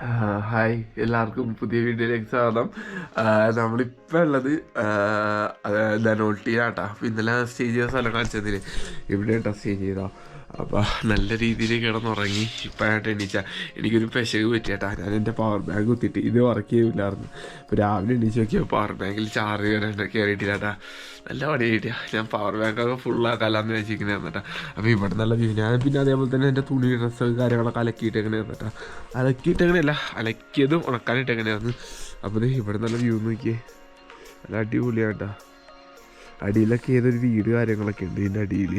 Hi എല്ലാവർക്കും പുതിയ വീഡിയോയിലേക്ക് സ്വാഗതം. നമ്മളിപ്പോൾ ഉള്ളത് ധനോൾട്ടിയിലാട്ടാ ഇന്നലെ സ്റ്റേജ് ചെയ്ത സ്ഥലം കാണിച്ചതിൽ ഇവിടെ കേട്ടോ സ്റ്റേ ചെയ്താ അപ്പോൾ നല്ല രീതിയിൽ കിടന്നുറങ്ങി. ഇപ്പോഴായിട്ട് എണീച്ച. എനിക്കൊരു പെശക് പറ്റിയേട്ടാ. ഞാൻ എന്റെ പവർ ബാങ്ക് കുത്തിയിട്ട് ഇത് വർക്ക് ചെയ്യില്ലായിരുന്നു ഇപ്പോൾ രാവിലെ എണീച്ച് നോക്കിയാൽ പവർ ബാങ്കിൽ ചാർജ് കയറി കയറിയിട്ടില്ലാട്ടാ നല്ല പണി കിട്ടിയ. ഞാൻ പവർ ബാങ്കൊക്കെ ഫുള്ളാക്കാലാന്ന് വെച്ചിരിക്കുന്നത് എന്നിട്ടാ അപ്പോൾ ഇവിടെ നല്ല വ്യൂ ഞാൻ പിന്നെ അതേപോലെ തന്നെ എന്റെ തുണി ഡ്രസ്സ് കാര്യങ്ങളൊക്കെ അലക്കിയിട്ടേക്കണേ എന്നിട്ടാ അലക്കിയിട്ടേക്കണല്ല അലക്കിയതും ഉണക്കാനിട്ടേക്കണായിരുന്നു അപ്പോൾ ദേ ഇവിടെ നല്ല വ്യൂ നോക്കിയേ. നല്ല അടിപൊളിയാണ് കേട്ടോ അടിയിലൊക്കെ ഏതൊരു വീട് കാര്യങ്ങളൊക്കെ ഉണ്ട് ഇതിന്റെ അടിയിൽ.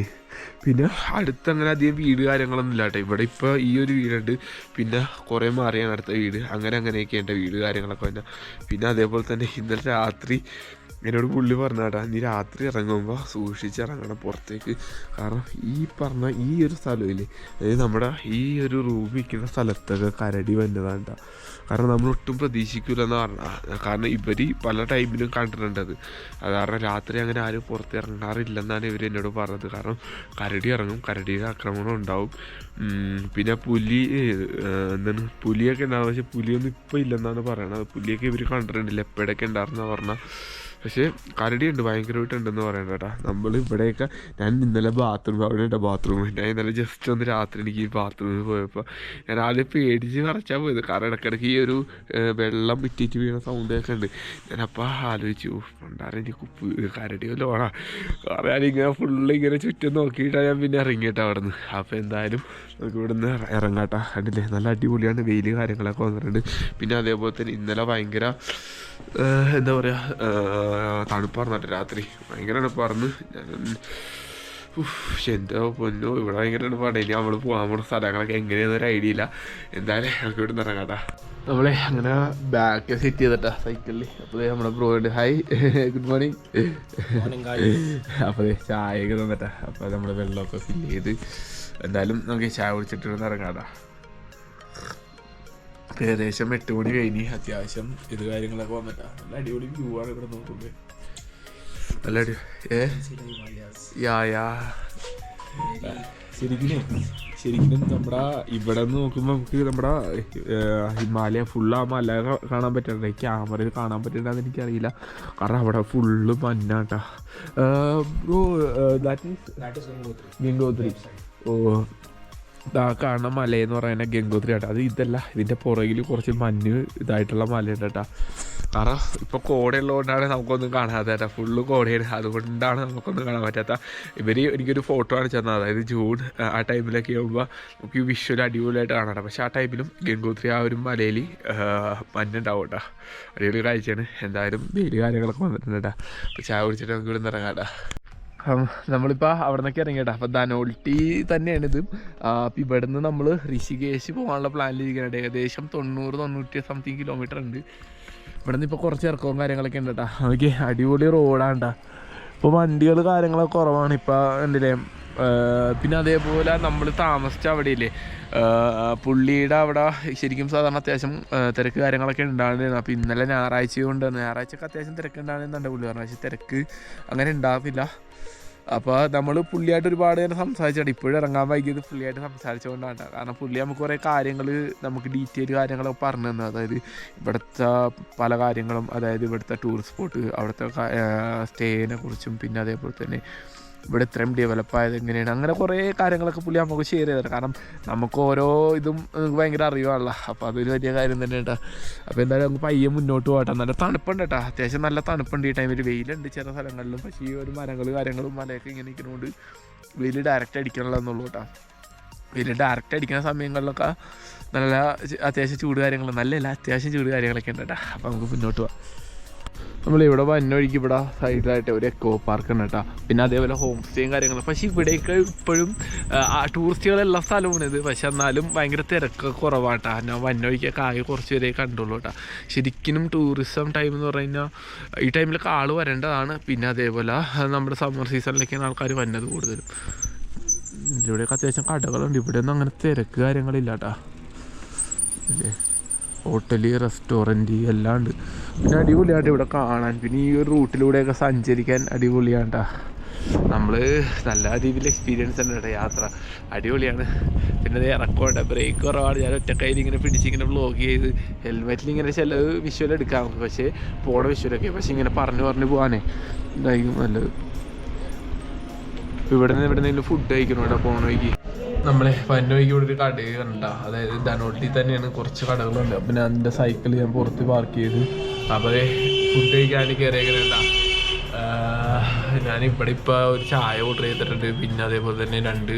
പിന്നെ അടുത്ത് അങ്ങനെ അധികം വീട് കാര്യങ്ങളൊന്നും ഇല്ല കേട്ടോ ഇവിടെ ഇപ്പോൾ ഈ ഒരു വീടുണ്ട്. പിന്നെ കുറേ മാറിയാണ് അടുത്ത വീട്. അങ്ങനെ അങ്ങനെയൊക്കെ ഉണ്ട് വീട് കാര്യങ്ങളൊക്കെ വന്നെ പിന്നെ അതേപോലെ തന്നെ ഇന്നലെ രാത്രി എന്നോട് പുള്ളി പറഞ്ഞാട്ടാ നീ രാത്രി ഇറങ്ങുമ്പോൾ സൂക്ഷിച്ച് ഇറങ്ങണം പുറത്തേക്ക്. കാരണം ഈ പറഞ്ഞ ഈ ഒരു സ്ഥലമില്ലേ അതായത് നമ്മുടെ ഈ ഒരു റൂം നിൽക്കുന്ന സ്ഥലത്തൊക്കെ കരടി വന്നതാണ്. കാരണം നമ്മൾ ഒട്ടും പ്രതീക്ഷിക്കില്ലെന്ന് പറഞ്ഞാൽ കാരണം ഇവർ പല ടൈമിലും കണ്ടിട്ടുണ്ടത് അത്. കാരണം രാത്രി അങ്ങനെ ആരും പുറത്ത് ഇറങ്ങാറില്ലെന്നാണ് ഇവർ എന്നോട് പറഞ്ഞത്. കാരണം കരടി ഇറങ്ങും കരടിയുടെ ആക്രമണം ഉണ്ടാവും. പിന്നെ പുലി എന്താണ് പുലിയൊക്കെ ഉണ്ടാവും. പക്ഷെ പുലിയൊന്നും ഇപ്പോൾ ഇല്ലെന്നാണ് പറയുന്നത് പുലിയൊക്കെ ഇവർ കണ്ടിട്ടുണ്ടല്ലോ എപ്പോഴൊക്കെ ഉണ്ടായിരുന്ന പറഞ്ഞാൽ പക്ഷേ കരടിയുണ്ട് ഭയങ്കരമായിട്ടുണ്ടെന്ന് പറയണ്ട കേട്ടാ. നമ്മൾ ഇവിടെയൊക്കെ ഞാൻ ഇന്നലെ ബാത്റൂം അവിടെ ഉണ്ട് ബാത്റൂം ഞാൻ ഇന്നലെ ജസ്റ്റ് ഒന്ന് രാത്രി എനിക്ക് ഈ ബാത്റൂമിൽ പോയപ്പോൾ ഞാൻ ആദ്യം പേടിച്ച് മറച്ചാൽ പോയത്. കാരണം ഇടയ്ക്കിടയ്ക്ക് ഈ ഒരു വെള്ളം വിറ്റിറ്റ് വീണ സൗണ്ടൊക്കെ ഉണ്ട്. ഞാനപ്പോൾ ആലോചിച്ചു പണ്ടാരം എനിക്ക് കരടിയോ ഓടാ കാരണം ഞാനിങ്ങനെ ഫുള്ള് ഇങ്ങനെ ചുറ്റും നോക്കിയിട്ടാണ് ഞാൻ പിന്നെ ഇറങ്ങിയിട്ട് അവിടെ നിന്ന് അപ്പോൾ എന്തായാലും നമുക്ക് ഇവിടെ നിന്ന് ഇറങ്ങാട്ടാ. കണ്ടില്ലേ? നല്ല അടിപൊളിയാണ്. വെയിൽ കാര്യങ്ങളൊക്കെ വന്നിട്ടുണ്ട്. പിന്നെ അതേപോലെ തന്നെ ഇന്നലെ ഭയങ്കര എന്താ പറയുക തണുപ്പാർന്നിട്ട് രാത്രി. ഭയങ്കര തണുപ്പാർന്ന് ഞാൻ എന്തോ എന്റെ പൊന്നോ. ഇവിടെ ഭയങ്കര തണുപ്പാണ് ഇനി നമ്മൾ പോകാൻ പോകുന്ന സ്ഥലങ്ങളൊക്കെ എങ്ങനെയാണെന്നൊരു ഐഡിയ ഇല്ല. എന്തായാലും നമുക്ക് ഇവിടെ നിന്ന് ഇറങ്ങാട്ടാ നമ്മളെ അങ്ങനെ ബാക്ക് സെറ്റ് ചെയ്തിട്ടാ സൈക്കിളിൽ അപ്പോൾ നമ്മുടെ ബ്രോ ഉണ്ട്. ഹായ് ഗുഡ് മോർണിംഗ് അപ്പോൾ ചായയൊക്കെ തന്നിട്ടാ. അപ്പോൾ നമ്മൾ വെള്ളമൊക്കെ ഫില്ല് ചെയ്ത് എന്തായാലും നമുക്ക് ചായ കുടിച്ചിട്ട് ഇവിടെ നിന്ന് ഇറങ്ങാട്ടാ ഏകദേശം എട്ട് മണി കഴിഞ്ഞ് അത്യാവശ്യം ഇത് കാര്യങ്ങളൊക്കെ വന്നിട്ടാ. നല്ല അടിപൊളി വ്യൂ ആണ് ഇവിടെ നോക്കുമ്പോൾ നല്ല അടി ഏ? യാ യാ. ശരിക്കും ശരിക്കും നമ്മുടെ ഇവിടെ നിന്ന് നോക്കുമ്പോൾ നമുക്ക് നമ്മുടെ ഹിമാലയ ഫുള്ള് ആ മല കാണാൻ പറ്റണ്ട? ക്യാമറയിൽ കാണാൻ പറ്റണ്ടെന്ന് എനിക്കറിയില്ല. കാരണം അവിടെ ഫുള്ള് മഞ്ഞാട്ടാ. ബ്രോ ദാറ്റ് മീൻസ് ഗംഗോത്രി ഓ ഇതാ കാണുന്ന മലയെന്ന് പറയുന്ന ഗംഗോത്രി ആട്ടോ അത് ഇതല്ല ഇതിന്റെ പുറകിൽ കുറച്ച് മഞ്ഞ് ഇതായിട്ടുള്ള മലയുണ്ട് കേട്ടോ കാരണം ഇപ്പോൾ കോടയുള്ളതുകൊണ്ടാണ് നമുക്കൊന്നും കാണാതെ കേട്ടോ ഫുള്ള് കോടയാണ്. അതുകൊണ്ടാണ് നമുക്കൊന്നും കാണാൻ പറ്റാത്ത. ഇവർ എനിക്കൊരു ഫോട്ടോ ആണ് തന്നത്. അതായത് ജൂൺ ആ, ടൈമിലൊക്കെ ആകുമ്പോൾ നമുക്ക് ഈ വിഷ്വൽ അടിപൊളിയായിട്ട് കാണാം പക്ഷേ ആ ടൈമിലും ഗംഗോത്രി ആ ഒരു മലയിൽ മഞ്ഞുണ്ടാവും കേട്ടോ അടിപൊളി കാഴ്ചയാണ്. എന്തായാലും വെയിൽ കാര്യങ്ങളൊക്കെ വന്നിട്ടുണ്ട് കേട്ടോ അപ്പോൾ ചായ കുടിച്ചിട്ട് നമുക്ക് ഇവിടെ നിന്ന് ഇറങ്ങാം നമ്മളിപ്പോൾ അവിടെ നിന്നൊക്കെ ഇറങ്ങിയിട്ടാ. അപ്പം ധനോൾട്ടി തന്നെയാണ് ഇത് അപ്പം ഇവിടെ നിന്ന് നമ്മൾ ഋഷികേശ് പോകാനുള്ള പ്ലാനിലിരിക്കുന്നുണ്ട് ഏകദേശം തൊണ്ണൂറ് തൊണ്ണൂറ്റി സംതിങ് കിലോമീറ്റർ ഉണ്ട്. ഇവിടെ നിന്ന് ഇപ്പോൾ കുറച്ച് ഇറക്കവും കാര്യങ്ങളൊക്കെ ഉണ്ട് കേട്ടോ നമുക്ക് അടിപൊളി റോഡാണ് കേട്ടോ ഇപ്പോൾ വണ്ടികൾ കാര്യങ്ങളൊക്കെ കുറവാണ്. ഇപ്പോൾ എന്തില്ലേ പിന്നെ അതേപോലെ നമ്മൾ താമസിച്ച അവിടെ ഇല്ലേ പുള്ളിയുടെ അവിടെ ശരിക്കും സാധാരണ അത്യാവശ്യം തിരക്ക് കാര്യങ്ങളൊക്കെ ഉണ്ടാകുന്നതാണ് അപ്പോൾ ഇന്നലെ ഞായറാഴ്ച കൊണ്ട് ഞായറാഴ്ചയൊക്കെ അത്യാവശ്യം തിരക്ക് ഉണ്ടാകുന്നുണ്ട് പുള്ളി പറഞ്ഞു. പക്ഷേ തിരക്ക് അങ്ങനെ ഉണ്ടാവില്ല. അപ്പോൾ നമ്മൾ പുള്ളിയായിട്ട് ഒരുപാട് നേരം സംസാരിച്ചാണ് ഇപ്പോഴും ഇറങ്ങാൻ വൈകിയത് പുള്ളിയായിട്ട് സംസാരിച്ചുകൊണ്ടാണ്. കാരണം പുള്ളി നമുക്ക് കുറേ കാര്യങ്ങൾ നമുക്ക് ഡീറ്റെയിൽ കാര്യങ്ങളൊക്കെ പറഞ്ഞു തന്നു. അതായത് ഇവിടുത്തെ പല കാര്യങ്ങളും അതായത് ഇവിടുത്തെ ടൂറിസ്റ്റ് സ്പോട്ട് അവിടുത്തെ സ്റ്റേനെ കുറിച്ചും പിന്നെ അതേപോലെ തന്നെ ഇവിടെ ഇത്രയും ഡെവലപ്പ് ആയത് എങ്ങനെയാണ്? അങ്ങനെ കുറേ കാര്യങ്ങളൊക്കെ പുള്ളി നമുക്ക് ഷെയർ ചെയ്തത് കാരണം നമുക്ക് ഓരോ ഇതും ഭയങ്കര അറിയുവാണല്ലോ അപ്പോൾ അതൊരു വലിയ കാര്യം തന്നെ കേട്ടോ അപ്പോൾ എന്തായാലും നമുക്ക് പയ്യെ മുന്നോട്ട് പോകട്ടെ. നല്ല തണുപ്പുണ്ട് കേട്ടോ അത്യാവശ്യം നല്ല തണുപ്പുണ്ട് ഈ ടൈമിൽ വെയിലുണ്ട് ചില സ്ഥലങ്ങളിലും. പക്ഷേ ഈ ഒരു മരങ്ങൾ കാര്യങ്ങളും മലയൊക്കെ ഇങ്ങനെ നിൽക്കുന്നതുകൊണ്ട് വെയിൽ ഡയറക്റ്റ് അടിക്കണമല്ലെന്നുള്ളൂ കേട്ടോ വെയിൽ ഡയറക്റ്റ് അടിക്കുന്ന സമയങ്ങളിലൊക്കെ നല്ല അത്യാവശ്യം ചൂട് കാര്യങ്ങൾ നല്ല അത്യാവശ്യം ചൂട് കാര്യങ്ങളൊക്കെ ഉണ്ട് കേട്ടോ അപ്പോൾ നമുക്ക് മുന്നോട്ട് പോവാം നമ്മളിവിടെ വന്ന വഴിക്ക് ഇവിടെ സൈഡിലായിട്ട് ഒരു എക്കോ പാർക്ക് ഉണ്ട് കേട്ടോ. പിന്നെ അതേപോലെ ഹോം സ്റ്റേയും കാര്യങ്ങളും. പക്ഷേ ഇവിടെയൊക്കെ ഇപ്പോഴും ടൂറിസ്റ്റുകളുള്ള സ്ഥലമാണ് ഇത്. പക്ഷെ എന്നാലും ഭയങ്കര തിരക്കൊക്കെ കുറവാട്ടാ ഞാൻ വന്ന വഴിക്കൊക്കെ ആകെ കുറച്ച് പേരെ കണ്ടുള്ളൂ കേട്ടോ. ശരിക്കും ടൂറിസം ടൈം എന്ന് പറഞ്ഞു കഴിഞ്ഞാൽ ഈ ടൈമിലൊക്കെ ആൾ വരേണ്ടതാണ്. പിന്നെ അതേപോലെ നമ്മുടെ സമ്മർ സീസണിലൊക്കെയാണ് ആൾക്കാർ വന്നത് കൂടുതലും. ഇവിടെയൊക്കെ അത്യാവശ്യം കടകളുണ്ട്. ഇവിടെ ഒന്നും അങ്ങനെ തിരക്ക് കാര്യങ്ങളില്ല കേട്ടോ. അല്ലേ? ഹോട്ടൽ റെസ്റ്റോറന്റ് എല്ലാം ഉണ്ട് പിന്നെ അടിപൊളിയായിട്ട് ഇവിടെ കാണാൻ. പിന്നെ ഈ ഒരു റൂട്ടിലൂടെയൊക്കെ സഞ്ചരിക്കാൻ അടിപൊളിയാണ് ട്ടാ. നമ്മൾ നല്ല രീതിയിൽ എക്സ്പീരിയൻസ് ഉണ്ട് കേട്ടോ യാത്ര. അടിപൊളിയാണ്. പിന്നെ അത് ഇറക്കോട്ടെ. ബ്രേക്ക് കുറവാണ്. ഞാൻ ഒറ്റക്കൈയിൽ ഇങ്ങനെ പിടിച്ചിങ്ങനെ വ്ലോഗ് ചെയ്ത് ഹെൽമെറ്റിൽ ഇങ്ങനെ ചില വിഷ്വൽ എടുക്കാം. പക്ഷേ പോണ വിഷ്വലൊക്കെ പക്ഷേ ഇങ്ങനെ പറഞ്ഞു പറഞ്ഞു പോകാനേ ഇതായിരിക്കും നല്ലത്? ഇവിടെ നിന്ന് ഇവിടെ നിന്ന് ഫുഡ് കഴിക്കണം പോണ വഴിക്ക്. നമ്മളെ പന്നോയ്ക്ക് ഒരു കട കണ്ട അതായത് ധനോട്ടി തന്നെയാണ് കുറച്ച് കടകളുണ്ട്. പിന്നെ ഞാൻ എന്റെ സൈക്കിൾ ഞാൻ പുറത്ത് പാർക്ക് ചെയ്ത്. അപ്പോൾ ഫുഡ് കഴിക്കാൻ കയറിയേക്കണേണ്ട ഞാനിവിടെ ഇപ്പോൾ ഒരു ചായ ഓർഡർ ചെയ്തിട്ടുണ്ട്. പിന്നെ അതേപോലെ തന്നെ രണ്ട്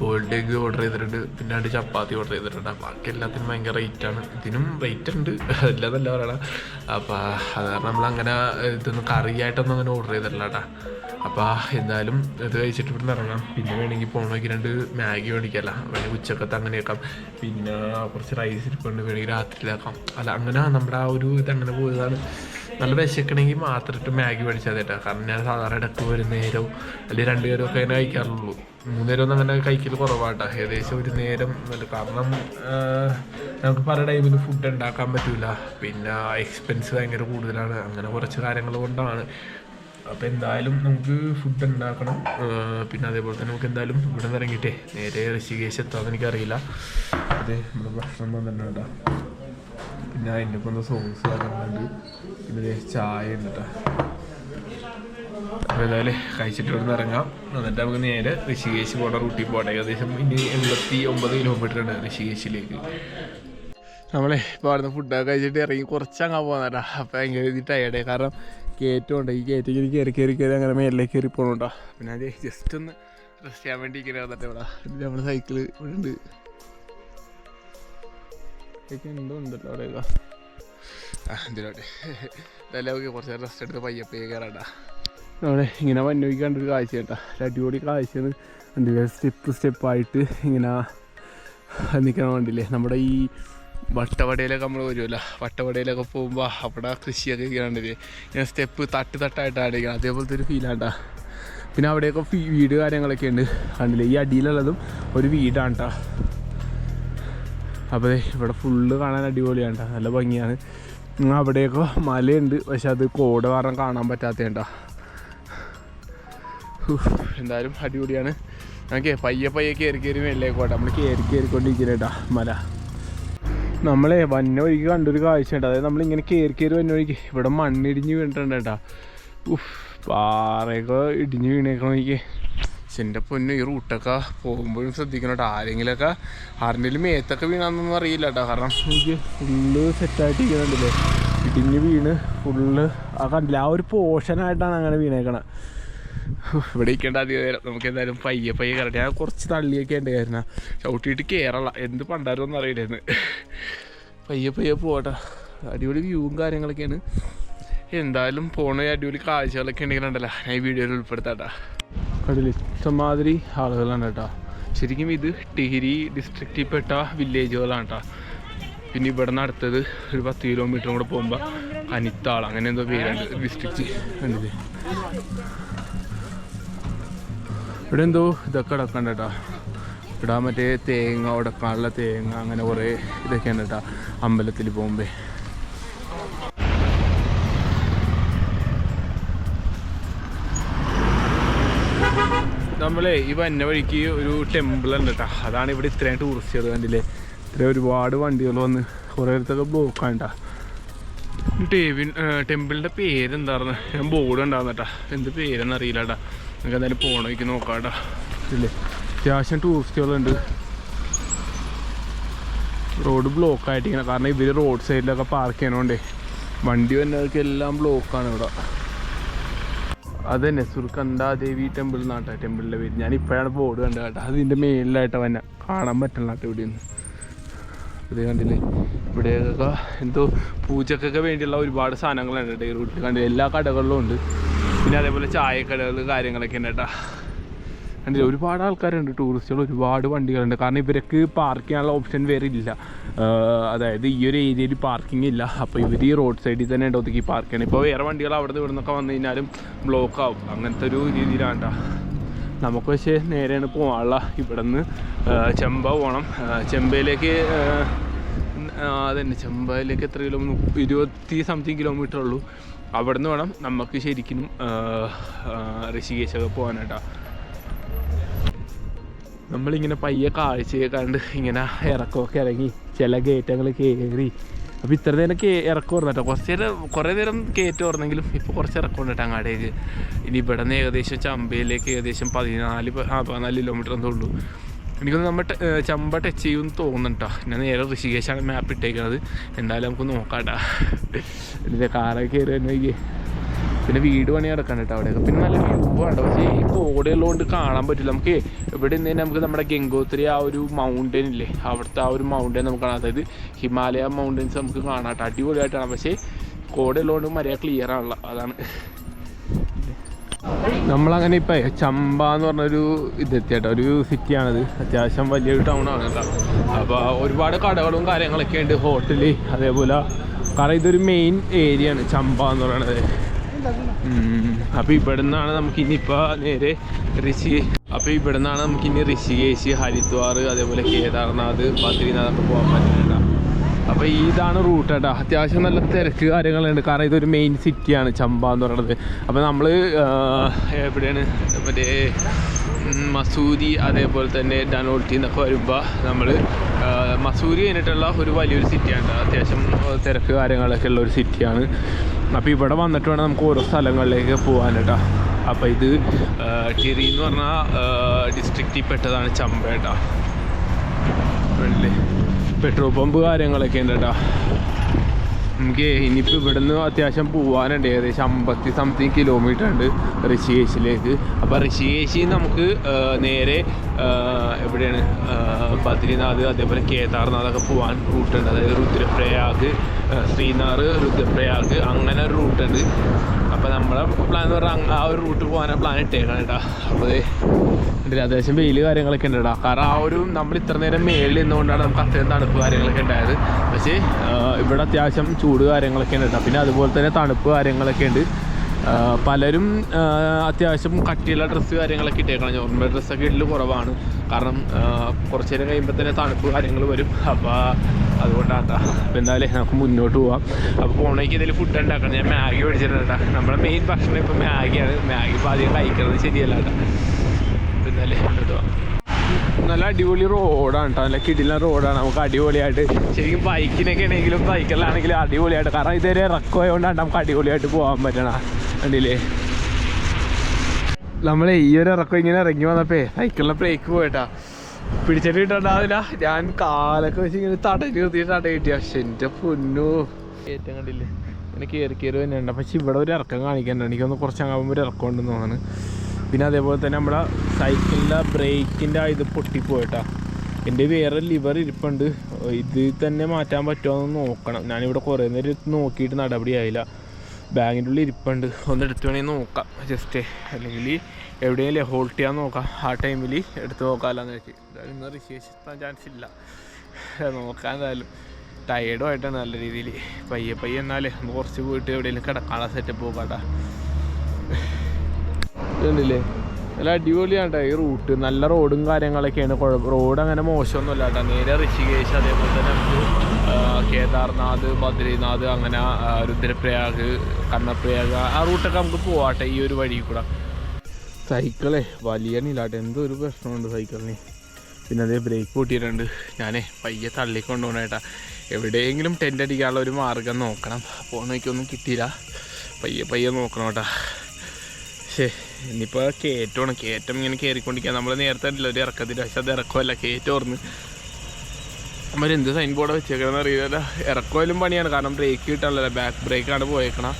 ബോൾഡ് എഗ് ഓർഡർ ചെയ്തിട്ടുണ്ട്. പിന്നെ രണ്ട് ചപ്പാത്തി ഓർഡർ ചെയ്തിട്ടുണ്ട്. ബാക്കി എല്ലാത്തിനും ഭയങ്കര റേറ്റാണ് ഇതിനും റേറ്റ് ഉണ്ട്. അതല്ലാതല്ല പറയണം. അപ്പോൾ അത് കാരണം നമ്മൾ അങ്ങനെ ഇതൊന്നും കറിയായിട്ടൊന്നും അങ്ങനെ ഓർഡർ ചെയ്തിട്ടില്ല കേട്ടോ. അപ്പോൾ എന്തായാലും ഇത് കഴിച്ചിട്ട് ഇവിടെ ഇറങ്ങാം. പിന്നെ വേണമെങ്കിൽ പോകണമെങ്കിൽ രണ്ട് മാഗി മേടിക്കല്ല വേണമെങ്കിൽ ഉച്ചക്കത്ത് അങ്ങനെയാക്കാം. പിന്നെ കുറച്ച് റൈസ് ഇരിപ്പുണ്ട്. വേണമെങ്കിൽ രാത്രിയിലാക്കാം. അല്ല അങ്ങനെ നമ്മുടെ ആ ഒരു ഇത് അങ്ങനെ പോയതാണ്. നല്ല വിശക്കണമെങ്കിൽ മാത്രമായിട്ട് മാഗി മേടിച്ചാൽ കേട്ടോ കാരണം ഞാൻ സാധാരണ ഇടയ്ക്ക് ഒരു നേരവും അല്ലെങ്കിൽ രണ്ട് നേരവും ഒക്കെ അങ്ങനെ കഴിക്കാറുള്ളൂ. മൂന്ന് നേരം ഒന്നും അങ്ങനെ കഴിക്കൽ കുറവാട്ടോ. ഏകദേശം ഒരു നേരം കാരണം നമുക്ക് പല ടൈമിൽ ഫുഡ് ഉണ്ടാക്കാൻ പറ്റില്ല പിന്നെ എക്സ്പെൻസ് ഭയങ്കര കൂടുതലാണ്. അങ്ങനെ കുറച്ച് കാര്യങ്ങൾ കൊണ്ടാണ്. അപ്പോൾ എന്തായാലും നമുക്ക് ഫുഡ് ഉണ്ടാക്കണം. പിന്നെ അതേപോലെ തന്നെ നമുക്ക് എന്തായാലും ഇവിടെ നിന്ന് നേരെ ഋഷികേശ് എത്താമെന്ന് എനിക്കറിയില്ല അതെ നമ്മുടെ ഭക്ഷണം വന്നിട്ടുണ്ട് പിന്നെ അതിന്റെ ഒപ്പം സോസ് കാര്യങ്ങളുണ്ട് പിന്നെ ചായ ഉണ്ട് കേട്ടോ. അപ്പോൾ ഏതായാലും കഴിച്ചിട്ട് ഇവിടെ നിന്ന് ഇറങ്ങാം. എന്നിട്ട് നമുക്ക് നേരെ ഋഷികേശ് പോണ റൂട്ടിൽ പോകട്ടെ ഏകദേശം ഇനി എൺപത്തി ഒമ്പത് കിലോമീറ്റർ ഉണ്ട് ഋഷികേശിലേക്ക്. നമ്മളെ ഇപ്പോൾ അവിടുന്ന് ഫുഡൊക്കെ കഴിച്ചിട്ട് ഇറങ്ങി കുറച്ചങ്ങാ പോകുന്നതാ അപ്പോൾ ഭയങ്കര ടയർഡേ കാരണം കയറ്റമുണ്ട് ഈ കയറ്റം കയറി കയറി കയറി അങ്ങനെ മേലിലേക്ക് കയറി പോകണുണ്ടോ പിന്നെ അത് ജസ്റ്റ് ഒന്ന് റെസ്റ്റ് ചെയ്യാൻ വേണ്ടി ഇങ്ങനെ വന്നിട്ട് ഇവിടെ. നമ്മുടെ സൈക്കിൾ ഇവിടെ ഉണ്ട്. എന്തോ ഉണ്ടല്ലോ അവിടെ ആ എന്തിനോട്ടെ ഇതെല്ലാം നമുക്ക് കുറച്ച് നേരം റെസ്റ്റ് എടുത്ത് പയ്യപ്പയ്യ കയറാട്ടാ അവിടെ ഇങ്ങനെ വന്നോക്കി കണ്ടൊരു കാഴ്ച കേട്ടാ. അടിപൊളി കാഴ്ചയാണ്. കണ്ടില്ലേ സ്റ്റെപ്പ് സ്റ്റെപ്പായിട്ട് ഇങ്ങനെ നിൽക്കണം വണ്ടിയില്ലേ നമ്മുടെ ഈ വട്ടവടയിലൊക്കെ നമ്മൾ വരുമല്ലോ വട്ടവടയിലൊക്കെ പോകുമ്പോൾ അവിടെ കൃഷിയൊക്കെ ഇരിക്കണ്ടില്ലേ ഇങ്ങനെ സ്റ്റെപ്പ് തട്ട് തട്ടായിട്ടാണ് ഇരിക്കുന്നത് അതേപോലത്തെ ഒരു ഫീലാണ്ടാ പിന്നെ അവിടെയൊക്കെ വീട് കാര്യങ്ങളൊക്കെ ഉണ്ട്. കണ്ടില്ലേ? ഈ അടിയിലുള്ളതും ഒരു വീടാണ് കേട്ടോ അപ്പോൾ ഇവിടെ ഫുള്ള് കാണാൻ അടിപൊളിയാണ് കേട്ടോ നല്ല ഭംഗിയാണ്. അവിടെയൊക്കെ മലയുണ്ട്. പക്ഷെ അത് കോട കാരണം കാണാൻ പറ്റാത്തതുണ്ടോ എന്തായാലും അടിപൊളിയാണ്. ഓക്കെ പയ്യെ പയ്യെ കയറി കയറി മേലേക്കോട്ടെ നമ്മൾ കയറി കയറിക്കൊണ്ടിരിക്കുന്നേട്ടാ മല. നമ്മളെ വന്ന കണ്ടൊരു കാഴ്ച ഉണ്ട്. അതായത് നമ്മളിങ്ങനെ കയറി കയറി വന്ന ഇവിടെ മണ്ണിടിഞ്ഞ് വീണിട്ടുണ്ട് കേട്ടാ. ഉഫ് പാറയൊക്കെ ഇടിഞ്ഞ് വീണേക്കണം എനിക്ക് എന്റെ പൊന്നു ഈ റൂട്ടൊക്കെ പോകുമ്പോഴും ശ്രദ്ധിക്കണം കേട്ടോ. ആരെങ്കിലുമൊക്കെ ആരുടെയും മേത്തൊക്കെ വീണാന്നൊന്നും അറിയില്ല കേട്ടോ. കാരണം എനിക്ക് ഫുള്ള് സെറ്റായിട്ടിരിക്കുന്നുണ്ടല്ലേ ഇടിഞ്ഞ് വീണ് ഫുള്ള് ആ കണ്ടില്ല? ആ ഒരു പോർഷനായിട്ടാണ് അങ്ങനെ വീണേക്കണത് ഇവിടെ ഇരിക്കേണ്ട അധികം നേരം നമുക്ക് എന്തായാലും പയ്യെ പയ്യെ കയറട്ടെ ഞാൻ കുറച്ച് തള്ളിയൊക്കെ ഉണ്ട് കാരണം. ചവിട്ടിയിട്ട് കയറല്ല എന്ത് പണ്ടാരൊന്നും അറിയില്ലായിരുന്നു. പയ്യെ പയ്യെ പോട്ടെ അടിപൊളി വ്യൂവും കാര്യങ്ങളൊക്കെയാണ്. എന്തായാലും പോണ അടിപൊളി കാഴ്ചകളൊക്കെ ഉണ്ടെങ്കിൽ ഉണ്ടല്ലോ. ഞാൻ ഈ വീഡിയോയിൽ ഉൾപ്പെടുത്താട്ടാ. കടലിൽ ഇഷ്ടംമാതിരി ആളുകളാണ് കേട്ടോ ശരിക്കും ഇത് ടിഹിരി ഡിസ്ട്രിക്റ്റിൽ പെട്ട വില്ലേജുകളാണ് കേട്ടോ പിന്നെ ഇവിടെ നിന്ന് അടുത്തത് ഒരു പത്ത് കിലോമീറ്റർ കൂടെ പോകുമ്പോൾ അനിത്താൾ അങ്ങനെ എന്തോ പേരുണ്ട് ഡിസ്ട്രിക്റ്റ് ഇവിടെ എന്തോ ഇതൊക്കെ അടക്കണ്ട കേട്ടോ ഇവിടെ മറ്റേ തേങ്ങ ഉടക്കാനുള്ള തേങ്ങ അങ്ങനെ കുറേ ഇതൊക്കെയാണ് കേട്ടോ അമ്പലത്തിൽ പോകുമ്പോൾ നമ്മളെ ഈ വന്ന വഴിക്ക് ഒരു ടെമ്പിൾ ഉണ്ട് കേട്ടോ അതാണ് ഇവിടെ ഇത്രയും ടൂറിസ്റ്റുകൾ കണ്ടില്ലേ? ഇത്ര ഒരുപാട് വണ്ടികൾ വന്ന് കുറേ അടുത്തൊക്കെ ബ്ലോക്കാണ് കേട്ടോ ടേവിൻ ടെമ്പിളിന്റെ പേരെന്തായിരുന്നു ഞാൻ ബോർഡ് കേട്ടാ എന്ത് പേരെന്നറിയില്ല കേട്ടാ നമുക്ക് എന്തായാലും പോണേക്ക് എനിക്ക് കേട്ടാ ഇല്ലേ? അത്യാവശ്യം ടൂറിസ്റ്റുകളുണ്ട് റോഡ് ബ്ലോക്ക് ആയിട്ടിങ്ങനെ കാരണം ഇവർ റോഡ് സൈഡിലൊക്കെ പാർക്ക് ചെയ്യണോണ്ടേ. വണ്ടി വന്നവർക്ക് എല്ലാം ബ്ലോക്കാണ് ഇവിടെ. അത് തന്നെ സുർക്കന്താദേവി ടെമ്പിൾ നാട്ടാ ടെമ്പിളിന്റെ പേര്. ഞാൻ ഇപ്പോഴാണ് ബോർഡ് കണ്ടത് കേട്ടോ. അതിന്റെ മേലിലായിട്ട് വന്നെ. കാണാൻ പറ്റില്ല കേട്ടോ ഇവിടെ നിന്ന് ഇത് കണ്ടില്ലേ? ഇവിടെയൊക്കെ എന്തോ പൂജക്കൊക്കെ വേണ്ടിയുള്ള ഒരുപാട് സാധനങ്ങളുണ്ട് ഈ റൂട്ടിൽ കണ്ടില്ല? എല്ലാ കടകളിലും ഉണ്ട്. പിന്നെ അതേപോലെ ചായക്കടകൾ കാര്യങ്ങളൊക്കെ ഉണ്ട് കേട്ടോ. കണ്ടില്ല ഒരുപാട് ആൾക്കാരുണ്ട് ടൂറിസ്റ്റുകൾ ഒരുപാട് വണ്ടികളുണ്ട്. കാരണം ഇവർക്ക് പാർക്ക് ചെയ്യാനുള്ള ഓപ്ഷൻ വേറെ ഇല്ല. അതായത് ഈ ഒരു ഏരിയയിൽ പാർക്കിംഗ് ഇല്ല. അപ്പോൾ ഇവർ ഈ റോഡ് സൈഡിൽ തന്നെ ഉണ്ട് ഒതുക്കി പാർക്ക് ചെയ്യണം. ഇപ്പോൾ വേറെ വണ്ടികൾ അവിടെ നിന്ന് ഇവിടെ നിന്നൊക്കെ വന്നു കഴിഞ്ഞാലും ബ്ലോക്ക് ആവും. അങ്ങനത്തെ ഒരു രീതിയിലാണ് കേട്ടോ. നമുക്ക് പക്ഷേ നേരെയാണ് പോകാനുള്ള. ഇവിടെ നിന്ന് ചെമ്പ പോകണം. ചെമ്പയിലേക്ക് അതന്നെ ചെമ്പയിലേക്ക് എത്ര കിലോ ഇരുപത്തി സംതിങ് കിലോമീറ്റർ ഉള്ളൂ. അവിടെ നിന്ന് വേണം നമുക്ക് ശരിക്കും ഋഷികേശൊക്കെ പോകാനായിട്ടാ. നമ്മളിങ്ങനെ പയ്യെ കാഴ്ചയെ കണ്ട് ഇങ്ങനെ ഇറക്കമൊക്കെ ഇറങ്ങി ചില കയറ്റങ്ങൾ കയറി അപ്പോൾ ഇത്ര നേരം കേ ഇറക്കം ഓർമ്മ കേട്ടോ കുറച്ച് നേരം കുറേ നേരം കയറ്റം ഓർന്നെങ്കിലും ഇപ്പോൾ കുറച്ച് ഇറക്കം ഉണ്ട് അങ്ങാടേക്ക്. ഇനി ഇവിടെ നിന്ന് ഏകദേശം ചമ്പയിലേക്ക് ഏകദേശം പതിനാല് പതിനാല് കിലോമീറ്റർ എന്തോ ഉള്ളൂ. എനിക്കൊന്ന് നമ്മൾ ചമ്പ ടച്ച് ചെയ്യുമെന്ന് തോന്നുന്നുട്ടോ. ഞാൻ നേരെ ഋഷികേശാണ് മാപ്പ് ഇട്ടേക്കുന്നത് എന്തായാലും നമുക്ക് നോക്കാട്ടാ. കേട്ടോ ഇതിന്റെ കാറൊക്കെ കയറി തന്നെ പിന്നെ വീട് പണി നടക്കാൻ കേട്ടോ അവിടെയൊക്കെ. പിന്നെ നല്ല വ്യൂ ആണ് പക്ഷേ ഈ കോടയുള്ളതുകൊണ്ട് കാണാൻ പറ്റില്ല. നമുക്ക് ഇവിടെ നിന്ന് നമുക്ക് നമ്മുടെ ഗംഗോത്രി ആ ഒരു മൗണ്ടൻ ഇല്ലേ? അവിടുത്തെ ആ ഒരു മൗണ്ടൻ നമുക്ക് കാണാം. അതായത് ഹിമാലയ മൗണ്ടൻസ് നമുക്ക് കാണാം. കേട്ടോ അടിപൊളിയായിട്ടാണ്. പക്ഷേ കോടയുള്ളതുകൊണ്ട് മര്യാദ ക്ലിയർ ആണല്ലോ. അതാണ്. നമ്മളങ്ങനെ ഇപ്പം ചമ്പ എന്ന് പറഞ്ഞൊരു ഇതെത്തി കേട്ടോ ഒരു സിറ്റിയാണത് അത്യാവശ്യം വലിയൊരു ടൗൺ ആണ് കേട്ടോ. അപ്പോൾ ഒരുപാട് കടകളും കാര്യങ്ങളൊക്കെ ഉണ്ട്. ഹോട്ടൽ അതേപോലെ കാരണം ഇതൊരു മെയിൻ ഏരിയ ആണ്. ചമ്പ എന്ന് പറയണത്. അപ്പോൾ ഇവിടെ നിന്നാണ് നമുക്ക് ഇനിയിപ്പോൾ നേരെ ഋഷി അപ്പോൾ ഇവിടെ നിന്നാണ് നമുക്ക് ഇനി ഋഷികേശ് ഹരിദ്വാർ അതേപോലെ കേദാർനാഥ് ബദ്രീനാഥ് ഒക്കെ പോകാൻ പറ്റുന്നുണ്ട് അപ്പോൾ ഇതാണ് റൂട്ട് കേട്ടോ അത്യാവശ്യം നല്ല തിരക്ക് കാര്യങ്ങളുണ്ട്. കാരണം ഇതൊരു മെയിൻ സിറ്റിയാണ് ചമ്പ എന്ന് പറയുന്നത്. അപ്പോൾ നമ്മൾ എവിടെയാണ്? മറ്റേ മസൂരി അതേപോലെ തന്നെ ഡനോൾട്ടി എന്നൊക്കെ വരുമ്പോൾ നമ്മൾ മസൂരി കഴിഞ്ഞിട്ടുള്ള ഒരു വലിയൊരു സിറ്റിയാണ് അത്യാവശ്യം തിരക്ക് കാര്യങ്ങളൊക്കെ ഉള്ള ഒരു സിറ്റിയാണ് അപ്പോൾ ഇവിടെ വന്നിട്ട് വേണം നമുക്ക് ഓരോ സ്ഥലങ്ങളിലേക്ക് പോകാൻ കേട്ടോ അപ്പോൾ ഇത് ടിറി എന്ന് പറഞ്ഞാൽ ഡിസ്ട്രിക്റ്റിൽ പെട്ടതാണ് ചമ്പ കേട്ടോ വേണ്ടില്ലേ പെട്രോൾ പമ്പ് കാര്യങ്ങളൊക്കെ ഉണ്ട് കേട്ടോ. നമുക്ക് ഇനിയിപ്പോൾ ഇവിടുന്ന് അത്യാവശ്യം പോകാനുണ്ട് ഏകദേശം അമ്പത്തി സംതിങ് കിലോമീറ്റർ ഉണ്ട് ഋഷികേശിലേക്ക്. അപ്പോൾ ഋഷികേശി നമുക്ക് നേരെ എവിടെയാണ്? ബദ്രിനാഥ് അതേപോലെ കേദാർനാഥൊക്കെ പോകാൻ റൂട്ടുണ്ട് അതായത് രുദ്രപ്രയാഗ് ശ്രീനാഥ് രുദ്രപ്രയാഗ് അങ്ങനെ ഒരു റൂട്ടുണ്ട് നമ്മളെ പ്ലാൻ എന്ന് പറഞ്ഞാൽ ആ ഒരു റൂട്ട് പോകാനാണ് പ്ലാൻ ഇട്ടേക്കണം കേട്ടോ അപ്പോൾ ഇതിൽ അത്യാവശ്യം വെയിൽ കാര്യങ്ങളൊക്കെ ഉണ്ട് കേട്ടോ കാരണം ആ ഒരു നമ്മൾ ഇത്ര നേരം മേളിൽ നിന്നുകൊണ്ടാണ് നമുക്ക് അത്രയും തണുപ്പ് കാര്യങ്ങളൊക്കെ ഉണ്ടായത്. പക്ഷേ ഇവിടെ അത്യാവശ്യം ചൂട് കാര്യങ്ങളൊക്കെ ഉണ്ട് കേട്ടോ പിന്നെ അതുപോലെ തന്നെ തണുപ്പ് കാര്യങ്ങളൊക്കെ ഉണ്ട്. പലരും അത്യാവശ്യം കട്ടിയുള്ള ഡ്രസ്സ് കാര്യങ്ങളൊക്കെ ഇട്ടേക്കണം നോർമൽ ഡ്രസ്സൊക്കെ ഇടൽ കുറവാണ്. കാരണം കുറച്ച് നേരം കഴിയുമ്പോൾ തന്നെ തണുപ്പ് കാര്യങ്ങൾ വരും. അപ്പോൾ അതുകൊണ്ടാണ് അപ്പോൾ എന്തായാലും നമുക്ക് മുന്നോട്ട് പോവാം. അപ്പോൾ പോണേക്ക് ഇതിൽ ഫുഡ് ഉണ്ടാക്കണം ഞാൻ മാഗി മേടിച്ചിട്ടുണ്ട്. നമ്മുടെ മെയിൻ ഭക്ഷണം ഇപ്പോൾ മാഗിയാണ്. മാഗി ഇപ്പോൾ അധികം കഴിക്കുന്നത് ശരിയല്ല കേട്ടോ പിന്നല്ലേ എടുത്തോ നല്ല അടിപൊളി റോഡാണ് കേട്ടോ നല്ല കിടിലൻ റോഡാണ്. നമുക്ക് അടിപൊളിയായിട്ട് ശരിക്കും ബൈക്കിനൊക്കെ ആണെങ്കിലും സൈക്കിളിലാണെങ്കിലും അടിപൊളിയായിട്ട്. കാരണം ഇതുവരെ ഇറക്കമായതുകൊണ്ടാണ് നമുക്ക് അടിപൊളിയായിട്ട് പോകാൻ പറ്റണ. കണ്ടില്ലേ? നമ്മളെ ഈ ഒരു ഇറക്കം ഇങ്ങനെ ഇറങ്ങി വന്നപ്പേ സൈക്കിളിലെ ബ്രേക്ക് പോയിട്ടാ പിടിച്ചിട്ട് കിട്ടണ്ടാവില്ല. ഞാൻ കാലൊക്കെ വെച്ച് ഇങ്ങനെ തടഞ്ഞു നിർത്തിയിട്ട് തട കിട്ടിയ പക്ഷെ എന്റെ പൊന്നു. ഏറ്റവും കണ്ടില്ലേ? ഇങ്ങനെ കയറി കയറി തന്നെയുണ്ട് പക്ഷെ ഇവിടെ ഒരു ഇറക്കം കാണിക്കാനുണ്ട് എനിക്കൊന്ന് കുറച്ചങ്ങാകുമ്പോൾ ഒരു ഇറക്കം ഉണ്ടെന്ന് തോന്നുന്നു. പിന്നെ അതേപോലെ തന്നെ നമ്മുടെ സൈക്കിളിന്റെ ബ്രേക്കിന്റെ ഇത് പൊട്ടിപ്പോയിട്ടാ. എന്റെ വേറെ ലിവർ ഇരിപ്പുണ്ട്. ഇത് തന്നെ മാറ്റാൻ പറ്റുമോ എന്ന് നോക്കണം. ഞാനിവിടെ കുറേ നേരം നോക്കിയിട്ട് നടപടിയായില്ല ബാഗിന്റെ ഉള്ളിൽ ഇരിപ്പുണ്ട്. ഒന്ന് എടുത്ത് വേണമെങ്കിൽ നോക്കാം. ജസ്റ്റ് അല്ലെങ്കിൽ എവിടെയെങ്കിലും ഹോൾഡ് ചെയ്യാൻ നോക്കാം. ആ ടൈമിൽ എടുത്ത് നോക്കാമല്ലെന്ന് വെച്ച് എന്തായാലും ഇന്ന് ഋഷികേശ് ചാൻസ് ഇല്ല. നോക്കാൻ എന്തായാലും ടയേർഡും ആയിട്ടാണ് നല്ല രീതിയിൽ. പയ്യെ പയ്യെ എന്നാലേ ഒന്ന് കുറച്ച് പോയിട്ട് എവിടെയെങ്കിലും കിടക്കാനുള്ള സെറ്റപ്പ് നോക്കാട്ടാ ഇതുണ്ടല്ലേ നല്ല അടിപൊളിയാണ് ഈ റൂട്ട് നല്ല റോഡും കാര്യങ്ങളൊക്കെയാണ്. കുഴപ്പം റോഡ് അങ്ങനെ മോശമൊന്നുമല്ല കേട്ടോ. നേരെ ഋഷികേശ് അതേപോലെ തന്നെ നമുക്ക് കേദാർനാഥ് ബദ്രീനാഥ് അങ്ങനെ രുദ്രപ്രയാഗ് കർണപ്രയാഗ് ആ റൂട്ടൊക്കെ നമുക്ക് പോവാട്ടെ ഈ ഒരു വഴി കൂടെ. സൈക്കിളേ വലിയ നീലാട്ടെ എന്തോ ഒരു പ്രശ്നമുണ്ട് സൈക്കിളിന്. പിന്നെ അതേ ബ്രേക്ക് പൊട്ടിയിട്ടുണ്ട്. ഞാനേ പയ്യെ തള്ളിക്കൊണ്ടുപോകണേട്ടാ എവിടെയെങ്കിലും ടെന്റ് അടിക്കാനുള്ള ഒരു മാർഗം നോക്കണം. പോണേക്കൊന്നും കിട്ടിയില്ല. പയ്യെ പയ്യെ നോക്കണം കേട്ടാ. ശേ ഇനിയിപ്പോൾ കയറ്റമാണ് കയറ്റം ഇങ്ങനെ കയറിക്കൊണ്ടിരിക്കുക നമ്മൾ നേരത്തെ അല്ല ഒരു ഇറക്കത്തില്ല പക്ഷെ അത് ഇറക്കമല്ല കയറ്റം ഓർന്ന് നമ്മൾ എന്ത് സൈൻ ബോർഡ് വെച്ചേക്കണമെന്ന് അറിയില്ല ഇറക്കമായാലും പണിയാണ്. കാരണം ബ്രേക്ക് കിട്ടാനല്ലോ ബാക്ക് ബ്രേക്കാണ് പോയേക്കണം.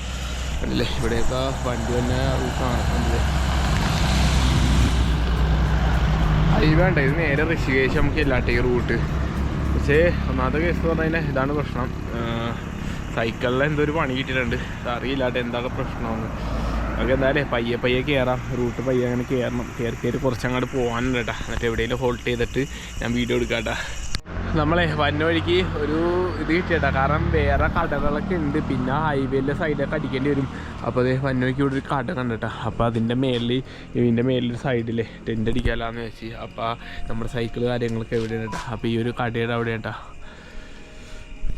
അല്ലേ ഇവിടെയൊക്കെ വണ്ടി തന്നെ കാണുന്നുണ്ട്. അത് വേണ്ട ഇത് നേരെ ഋഷികേശ് നമുക്ക് ഇല്ലാട്ടെ ഈ റൂട്ട് പക്ഷേ ഒന്നാമത്തെ കേസ് എന്ന് പറഞ്ഞാൽ ഇതാണ് പ്രശ്നം. സൈക്കിളിൽ എന്തോ ഒരു പണി കിട്ടിയിട്ടുണ്ട്. അറിയില്ലാട്ടെ എന്താ പ്രശ്നമാണ് നമുക്ക് എന്തായാലും പയ്യെ പയ്യെ കയറാം റൂട്ട് പയ്യെ അങ്ങനെ കയറണം കയറി കയറി കുറച്ചങ്ങോട്ട് പോകാനുണ്ട് കേട്ടോ എന്നിട്ട് എവിടെയെങ്കിലും ഹോൾഡ് ചെയ്തിട്ട് ഞാൻ വീഡിയോ എടുക്കാം കേട്ടോ നമ്മളെ വന്ന വഴിക്ക് ഒരു ഇത് കിട്ടിയട്ടാ കാരണം വേറെ കടകളൊക്കെ ഉണ്ട്. പിന്നെ ഹൈവേയിലെ സൈഡൊക്കെ അടിക്കേണ്ടി വരും. അപ്പോൾ അതേ വന്ന ഇവിടെ ഒരു കട കണ്ടിട്ടാ അപ്പോൾ അതിന്റെ മേളിൽ ഇതിന്റെ മേലിൽ സൈഡിൽ ടെന്റ് അടിക്കാമല്ലാന്ന് വെച്ച് അപ്പോൾ നമ്മുടെ സൈക്കിൾ കാര്യങ്ങളൊക്കെ എവിടെയാണ് കേട്ടോ അപ്പോൾ ഈ ഒരു കടയുടെ അവിടെയാണ് കേട്ടാ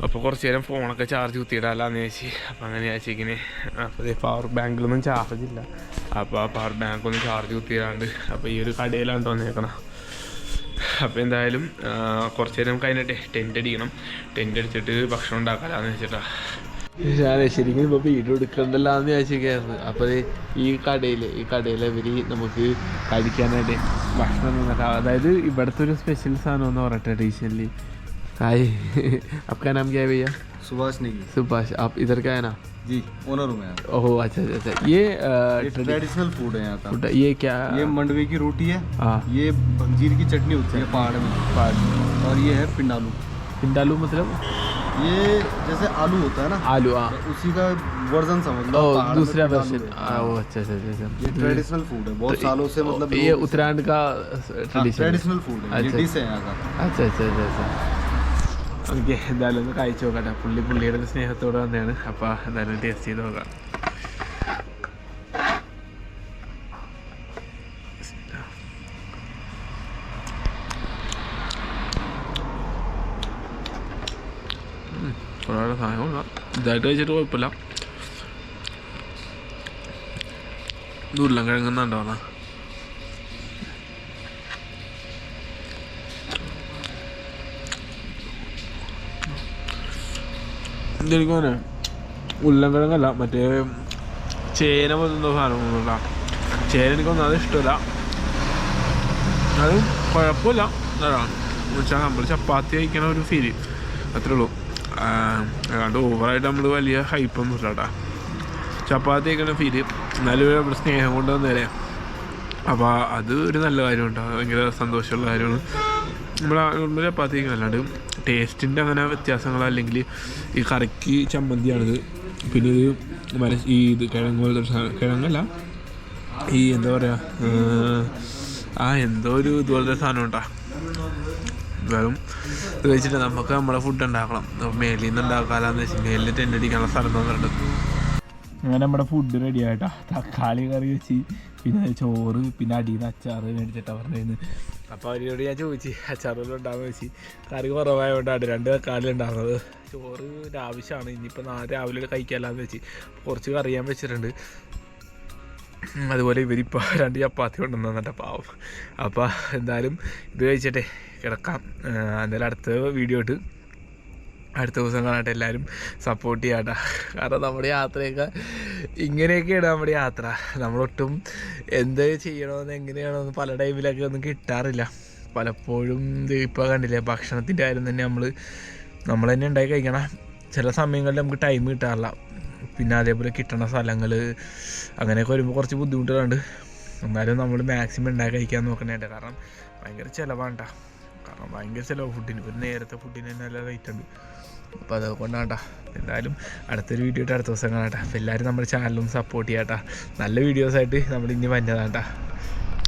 അപ്പോൾ കുറച്ച് നേരം ഫോണൊക്കെ ചാർജ് കുത്തിയിടാലാന്ന് ചേച്ചി അപ്പോൾ അങ്ങനെ ചേച്ചിക്കിന് അപ്പോൾ പവർ ബാങ്കിലൊന്നും ചാർജ് ഇല്ല. അപ്പോൾ ആ പവർ ബാങ്ക് ഒന്ന് ചാർജ് കുത്തിയിടാണ്ട് അപ്പോൾ ഈ ഒരു കടയിലാണ് തോന്നിയേക്കണം അപ്പോൾ എന്തായാലും കുറച്ച് നേരം കഴിഞ്ഞിട്ട് ടെന്റ് അടിക്കണം. ടെന്റ് അടിച്ചിട്ട് ഭക്ഷണം ഉണ്ടാക്കാലാന്ന് വെച്ചിട്ടാ ഞാൻ ശരിക്കും ഇപ്പോൾ വീട് എടുക്കണ്ടല്ലോ എന്ന് അപ്പോൾ ഈ കടയിൽ ഈ കടയിൽ ഇവർ നമുക്ക് കഴിക്കാനായിട്ട് ഭക്ഷണം തന്നിട്ട് അതായത് ഇവിടുത്തെ ഒരു സ്പെഷ്യൽ സാധനം എന്ന് പറഞ്ഞിട്ട് ട്രഡീഷണലി ഹായ് आपका नाम क्या है भैया? सुभाष नेगी। सुभाष आप इधर का है ना? जी ओनर हूँ मैं। ओह अच्छा अच्छा अच्छा। ये ये ट्रेडिशनल फ़ूड है यहाँ का। ये क्या ये मंडवे की रोटी है। हाँ। ये भंजीर की चटनी होती है पहाड़ में। पहाड़। और ये है पिंडालू। पिंडालू मतलब? ये जैसे आलू होता है ना आलू हाँ। उसी का वर्जन समझ लो में दूसरा है। हाँ वो अच्छा अच्छा अच्छा ये अच्छा ट्रेडिशनल फ़ूड है। बहुत सालों से मतलब ये उत्तरायण का ट्रेडिशनल फ़ूड है। ये अच्छा। डिश है ഓക്കെ എന്തായാലും ഒന്ന് കഴിച്ചു നോക്കട്ടെ പുള്ളി പുള്ളിയുടെ സ്നേഹത്തോടെ വന്നതാണ്. അപ്പൊ എന്തായാലും ടേസ്റ്റ് ചെയ്ത് നോക്കാം. ഇതായിട്ട് കഴിച്ചിട്ട് കുഴപ്പമില്ല. ഉരുളൻ കിഴങ്ങുന്നുണ്ടോ എന്നാ ഇതെനിക്ക് തന്നെ ഉരുളൻകിഴങ്ങല്ല മറ്റേ ചേന പോലത്തെ സാധനമൊന്നുമില്ല ചേന എനിക്കൊന്നും അത് ഇഷ്ടമല്ല. അത് കുഴപ്പമില്ല. അതാണ് നമ്മൾ ചപ്പാത്തി കഴിക്കണ ഒരു ഫീൽ അത്രേ ഉള്ളൂ. അല്ലാണ്ട് ഓവറായിട്ട് നമ്മൾ വലിയ ഹൈപ്പൊന്നും ഇല്ല കേട്ടാ. ചപ്പാത്തി കഴിക്കണ ഫീൽ എന്നാലും നമ്മുടെ സ്നേഹം കൊണ്ട് വന്നേരെ അപ്പോൾ അത് ഒരു നല്ല കാര്യമുണ്ട് ഭയങ്കര സന്തോഷമുള്ള കാര്യമാണ്. നമ്മൾ നോർമൽ ചപ്പാത്തി കഴിക്കണം അല്ലാണ്ട് ടേസ്റ്റിന്റെ അങ്ങനെ വ്യത്യാസങ്ങൾ അല്ലെങ്കിൽ ഈ കറിക്ക് ചമ്മന്തിയാണിത്. പിന്നെ ഇത് മര ഈ ഇത് കിഴങ്ങ് പോലത്തെ കിഴങ്ങല്ല. ഈ എന്താ പറയുക ആ എന്തോ ഒരു ഇതുപോലത്തെ സാധനം ഉണ്ടാ എന്തായാലും ഇത് വെച്ചിട്ട് നമുക്ക് നമ്മളെ ഫുഡ് ഉണ്ടാക്കണം. മേലിൽ നിന്ന് ഉണ്ടാക്കാമെന്ന് വെച്ചാൽ മേലിൽ ടെന്റ് അടിക്കാനുള്ള സ്ഥലം തന്നിട്ടുണ്ട് അങ്ങനെ നമ്മുടെ ഫുഡ് റെഡി ആയിട്ടാ. തക്കാളി കറി വെച്ച് പിന്നെ ചോറ് പിന്നെ അടിയിൽ നിന്ന് അച്ചാറ് മേടിച്ചിട്ടാണ് പറഞ്ഞിരുന്നു അപ്പോൾ അവരോട് ഞാൻ ചോദിച്ചു അച്ചാറുകൾ ഉണ്ടാകുന്ന ചോദിച്ചു കറി കുറവായതുകൊണ്ടാണ് രണ്ട് തക്കാളി ഉണ്ടാകുന്നത് ചോറ് ആവശ്യമാണ് ഇനിയിപ്പോൾ നാളെ രാവിലെ കഴിക്കാമല്ലാന്ന് വെച്ച് കുറച്ച് കറിയാൻ വെച്ചിട്ടുണ്ട്. അതുപോലെ ഇവരിപ്പോൾ രണ്ട് ചപ്പാത്തി കൊണ്ടുവന്നിട്ട് പാവം. അപ്പോൾ എന്തായാലും ഇത് കഴിച്ചിട്ടെ കിടക്കാം. എന്തായാലും അടുത്ത വീഡിയോ ഇട്ട് അടുത്ത ദിവസം കാണാട്ടെ എല്ലാവരും സപ്പോർട്ട് ചെയ്യാട്ടാ. കാരണം നമ്മുടെ യാത്രയൊക്കെ ഇങ്ങനെയൊക്കെയാണ് നമ്മുടെ യാത്ര. നമ്മളൊട്ടും എന്ത് ചെയ്യണമെന്ന് എങ്ങനെയാണെന്ന് പല ടൈമിലൊക്കെ ഒന്നും കിട്ടാറില്ല. പലപ്പോഴും ഇത് ഇപ്പോൾ കണ്ടില്ലേ ഭക്ഷണത്തിന്റെ കാര്യം തന്നെ നമ്മൾ നമ്മൾ തന്നെ ഉണ്ടായി കഴിക്കണം. ചില സമയങ്ങളിൽ നമുക്ക് ടൈം കിട്ടാറില്ല. പിന്നെ അതേപോലെ കിട്ടണ സ്ഥലങ്ങൾ അങ്ങനെയൊക്കെ വരുമ്പോൾ കുറച്ച് ബുദ്ധിമുട്ടുകളുണ്ട്. എന്നാലും നമ്മൾ മാക്സിമം ഉണ്ടാക്കി കഴിക്കാൻ നോക്കണേണ്ട. കാരണം ഭയങ്കര ചിലവാണ് ട്ടാ. കാരണം ഭയങ്കര ചിലവ് ഫുഡിന് ഒരു നേരത്തെ ഫുഡിന് തന്നെ നല്ല റേറ്റ് ഉണ്ട്. അപ്പോൾ അതുകൊണ്ടാട്ടാ. എന്തായാലും അടുത്തൊരു വീഡിയോ ഇട്ട് അടുത്ത ദിവസം കാണാട്ടാ അപ്പോൾ എല്ലാവരും നമ്മുടെ ചാനലും സപ്പോർട്ട് ചെയ്യാട്ടാ നല്ല വീഡിയോസായിട്ട് നമ്മൾ ഇനി വന്നതാട്ടാ